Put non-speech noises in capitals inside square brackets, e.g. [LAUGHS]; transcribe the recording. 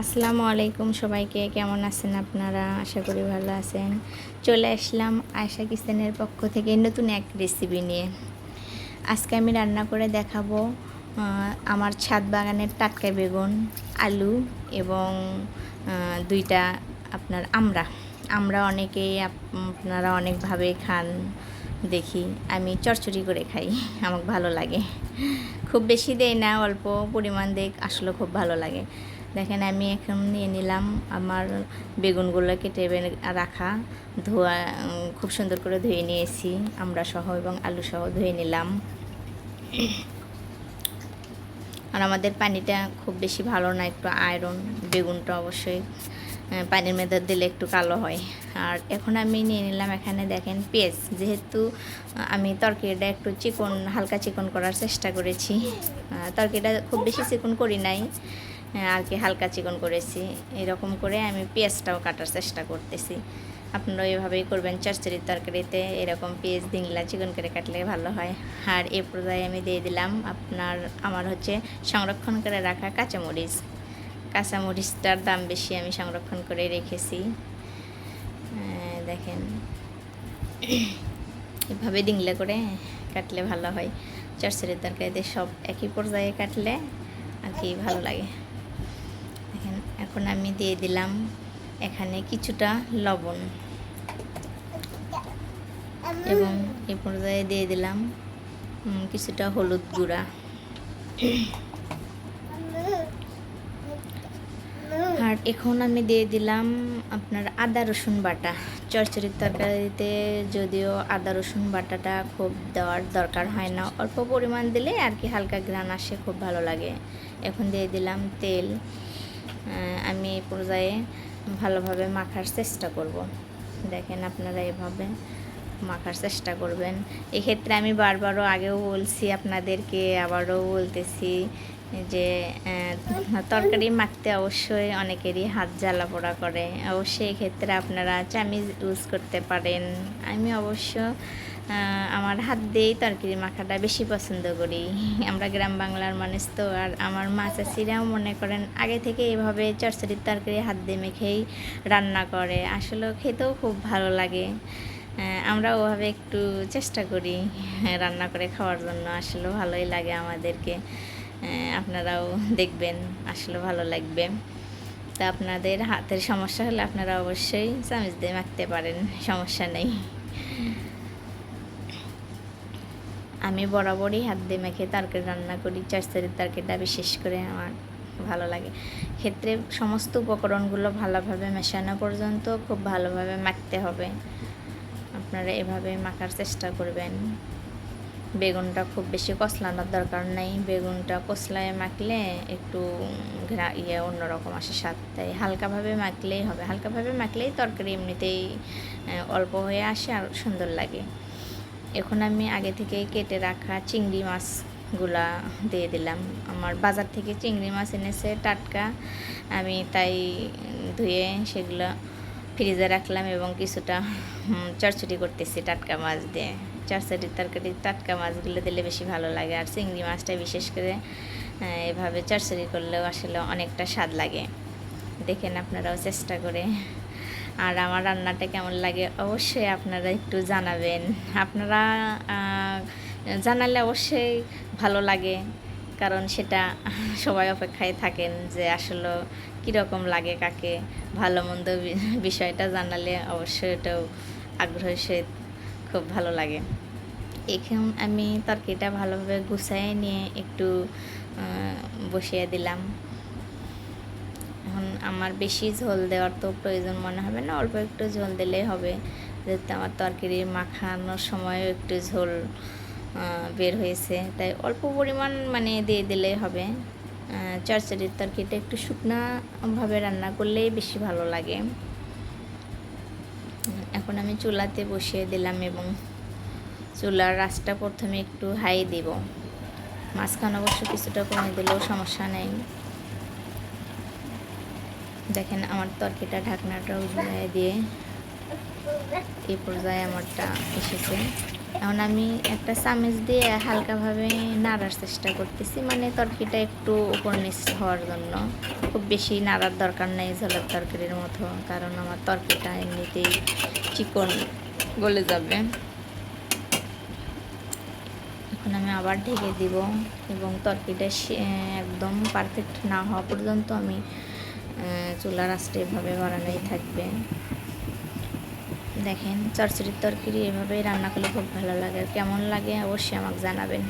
আসসালামু আলাইকুম সবাইকে, কেমন আছেন আপনারা? আশা করি ভালো আছেন। চলে আসলাম আয়শা কিচেনের পক্ষ থেকে নতুন এক রেসিপি নিয়ে। আজকে আমি রান্না করে দেখাবো আমার ছাদ বাগানের টাটকা বেগুন, আলু এবং দুইটা আপনার আমরা আমরা অনেকেই আপনারা অনেকভাবে খান, দেখি। আমি চচ্চড়ি করে খাই আমার ভালো লাগে। খুব বেশি দেই না, অল্প পরিমাণ দেখ আসলে খুব ভালো লাগে। দেখেন, আমি এখন নিয়ে নিলাম আমার বেগুনগুলো কেটে রাখা, ধোয়া, খুব সুন্দর করে ধুয়ে নিয়েছি। আমরা সহ এবং আলু সহ ধুয়ে নিলাম। আর আমাদের পানিটা খুব বেশি ভালো না, একটু আয়রন, বেগুনটা অবশ্যই পানির মধ্যে দিলে একটু কালো হয়। আর এখন আমি নিয়ে নিলাম এখানে দেখেন পেঁয়াজ। যেহেতু আমি তরকারিটা একটু চিকন, হালকা চিকন করার চেষ্টা করেছি। তরকারিটা খুব বেশি চিকন করি নাই। আর কি হালকা চিকন করেছি। এরকম করে আমি পেঁয়াজটাও কাটার চেষ্টা করতেছি। আপনারা এভাবেই করবেন, চচ্চড়ির তরকারিতে এরকম পেঁয়াজ দিংলা চিকন করে কাটলে ভালো হয়। আর এ পর্যায়ে আমি দিয়ে দিলাম আপনার, আমার হচ্ছে সংরক্ষণ করে রাখা কাঁচামরিচ। কাঁচামরিচটার দাম বেশি আমি সংরক্ষণ করে রেখেছি। দেখেন। এভাবে ডিংলে করে কাটলে ভালো হয়। চচ্চড়ির তরকারিতে সব একই পর্যায়ে কাটলে আর কি ভালো লাগে। এখন আমি দিয়ে দিলাম এখানে কিছুটা লবণ। এবং এই পর্যায়ে দিয়ে দিলাম কিছুটা হলুদ গুঁড়া। আর এখন আমি দিয়ে দিলাম আপনার আদা রসুন বাটা। চচ্চড়ির তরকারিতে যদিও আদা রসুন বাটাটা খুব দেওয়ার দরকার হয় না, অল্প পরিমাণ দিলে আর কি হালকা গ্রান আসে, খুব ভালো লাগে। এখন দিয়ে দিলাম তেল। আমি এই পর্যায়ে ভালোভাবে মাখার চেষ্টা করব। দেখেন আপনারা এভাবে মাখার চেষ্টা করবেন। এক্ষেত্রে আমি বারবারও আগেও বলছি আপনাদেরকে, আবারও বলতেছি যে তরকারি মাখতে অবশ্যই অনেকেরই হাত জ্বালা পোড়া করে। অবশ্যই এক্ষেত্রে আপনারা চামিজ ইউজ করতে পারেন। আমি অবশ্য আমার হাত দিয়েই তরকারি মাখাটা বেশি পছন্দ করি। [LAUGHS] আমরা গ্রাম বাংলার মানুষ তো, আর আমার মা চাষিরাও মনে করেন আগে থেকে এভাবে চচ্চড়ির তরকারি হাত দিয়ে মেখেই রান্না করে। আসলে খেতেও খুব ভালো লাগে। আমরা ওভাবে একটু চেষ্টা করি [LAUGHS] রান্না করে খাওয়ার জন্য। আসলে ভালোই লাগে আমাদেরকে। আপনারাও দেখবেন আসলে ভালো লাগবে। তা আপনাদের হাতের সমস্যা হলে আপনারা অবশ্যই চামিচ দিয়ে মাখতে পারেন, সমস্যা নেই। আমি বরাবরই হাত দিয়ে মেখে তরকারি রান্না করি, চচ্চড়ির তরকারিটা বিশেষ করে আমার ভালো লাগে। ক্ষেত্রে সমস্ত উপকরণগুলো ভালোভাবে মেশানো পর্যন্ত খুব ভালোভাবে মাখতে হবে। আপনারা এভাবে মাখার চেষ্টা করবেন। বেগুনটা খুব বেশি কষলানোর দরকার নেই। বেগুনটা কষলায় মাখলে একটু ঘ্রা ইয়ে অন্যরকম আসে স্বাদ। তাই হালকাভাবে মাখলেই হবে। হালকাভাবে মাখলেই তরকারি এমনিতেই অল্প হয়ে আসে আর সুন্দর লাগে। এখন আমি আগে থেকে কেটে রাখা চিংড়ি মাছগুলা দিয়ে দিলাম। আমার বাজার থেকে চিংড়ি মাছ এনেছে টাটকা। আমি তাই ধুয়ে সেগুলো ফ্রিজে রাখলাম এবং কিছুটা হুম, করতেছি টাটকা মাছ দিয়ে। চচ্চড়ির তরকারি টাটকা মাছগুলো দিলে বেশি ভালো লাগে। আর চিংড়ি মাছটা বিশেষ করে এভাবে চচ্চড়ি করলেও আসলে অনেকটা স্বাদ লাগে। দেখেন আপনারাও চেষ্টা করে আর আমার রান্নাটা কেমন লাগে অবশ্যই আপনারা একটু জানাবেন। আপনারা জানালে অবশ্যই ভালো লাগে, কারণ সেটা সবাই অপেক্ষায় থাকেন যে আসলে কীরকম লাগে কাকে। ভালো মন্দ বিষয়টা জানালে অবশ্যই এটাও আগ্রহের সহিত খুব ভালো লাগে। এখন আমি তরকারিটা ভালোভাবে গুছাই নিয়ে একটু বসিয়ে দিলাম। আমার বেশি ঝোল দেওয়ার তো প্রয়োজন মনে হবে না, অল্প একটু ঝোল দিলেই হবে। যেহেতু আমার তরকারি মাখানোর সময়ও একটু ঝোল বের হয়েছে, তাই অল্প পরিমাণ মানে দিয়ে দিলেই হবে। চচ্চড়ির তরকারিটা একটু শুকনাভাবে রান্না করলেই বেশি ভালো লাগে। এখন আমি চুলাতে বসিয়ে দিলাম এবং চুলার রাসটা প্রথমে একটু হাই দিব। মাঝখানে অবশ্য কিছুটা কমে দিলেও সমস্যা নেই। দেখেন আমার তরকিটা ঢাকনাটা উঠিয়ে দিয়ে এই পর্যায়ে আমারটা এসেছে। এখন আমি একটা চামচ দিয়ে হালকাভাবে নাড়ার চেষ্টা করতেছি মানে তরকারিটা একটু উপর নিচ হওয়ার জন্য। খুব বেশি নাড়ার দরকার নেই, ঝোলের তরকারির মতো, কারণ আমার তরকারিটা এমনিতেই চিকন গলে যাবে। এখন আমি আবার ঢেকে দিব, এবং তরকারিটা সে- একদম পারফেক্ট না হওয়া পর্যন্ত আমি চুলার আঁচটা এভাবে বাড়ানোই থাকবে। দেখেন, চরচড়ির তরকারি এভাবেই রান্না করলে খুব ভালো লাগে। কেমন লাগে অবশ্যই আমাকে জানাবেন।